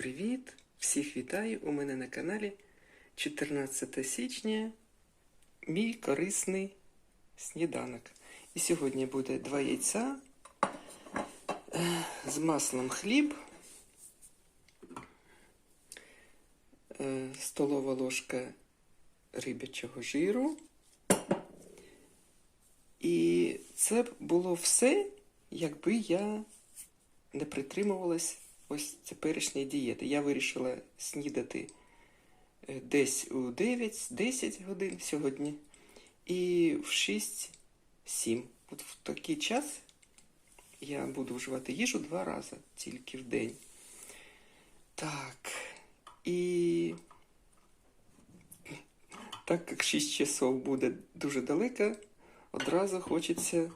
Привіт! Всіх вітаю! У мене на каналі 14 січня. Мій корисний сніданок. І сьогодні буде два яйця е, з маслом хліб, е, столова ложка рибячого жиру. І це було все, якби я не притримувалась ось теперішньої дієти. Я вирішила снідати е, десь у 9-10 годин сьогодні і в 6-7. От в такий час я буду вживати їжу два рази тільки в день. Так. І так як 6 часов буде дуже далеко, одразу хочеться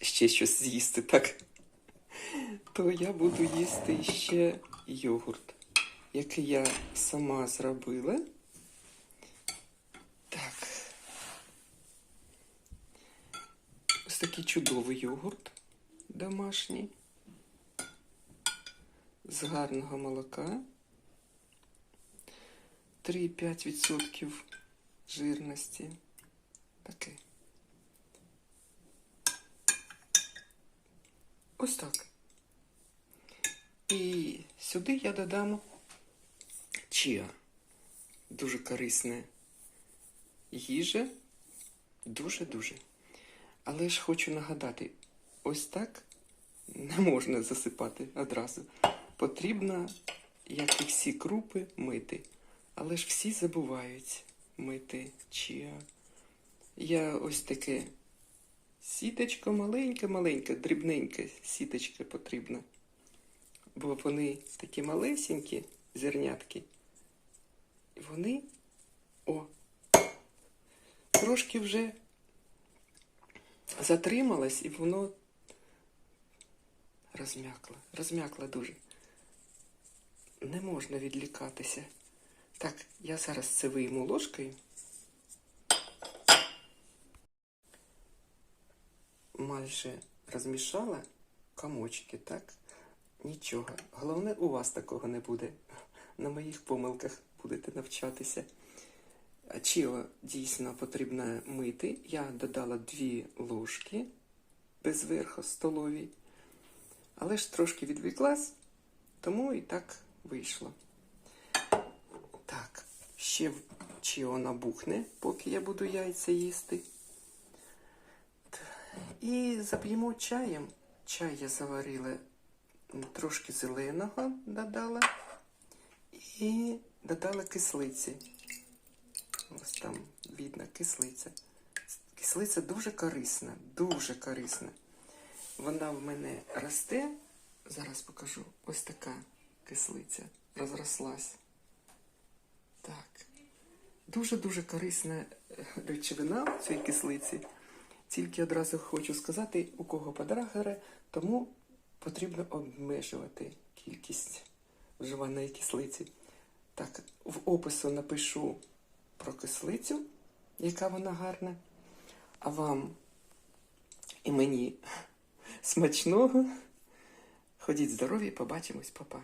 ще щось з'їсти, так? То я буду їсти ще йогурт, який я сама зробила. Так. Ось такий чудовий йогурт домашній. З гарного молока. 3,5% жирності. Таке. Ось так. І сюди я додам чіа. Дуже корисна їжа. Дуже-дуже. Але ж хочу нагадати, ось так не можна засипати одразу. Потрібно, як і всі крупи, мити. Але ж всі забувають мити чіа. Я ось таке сіточко маленьке-маленьке, дрібненьке сіточка потрібна. Бо вони такі малесенькі зернятки. І вони, о, трошки вже затрималось, і воно розм'якло, розм'якло дуже. Не можна відлікатися. Так, я зараз це вийму ложкою. Майже розмішала комочки, так? Нічого. Головне, у вас такого не буде. На моїх помилках будете навчатися. А Чіо дійсно потрібно мити. Я додала дві ложки без верху столові. Але ж трошки відвіклась, тому і так вийшло. Так, ще чіо набухне, поки я буду яйця їсти. І зап'ємо чаєм. Чай я заварила трошки зеленого додала і додала кислиці. Ось там видно кислиця. Кислиця дуже корисна, дуже корисна. Вона в мене росте. Зараз покажу. Ось така кислиця розрослась. Так. Дуже-дуже корисна речовина в цій кислиці. Тільки одразу хочу сказати, у кого подрагере, тому потрібно обмежувати кількість вживаної кислиці. Так, в опису напишу про кислицю, яка вона гарна. А вам і мені смачного. Ходіть здорові, побачимось, папа.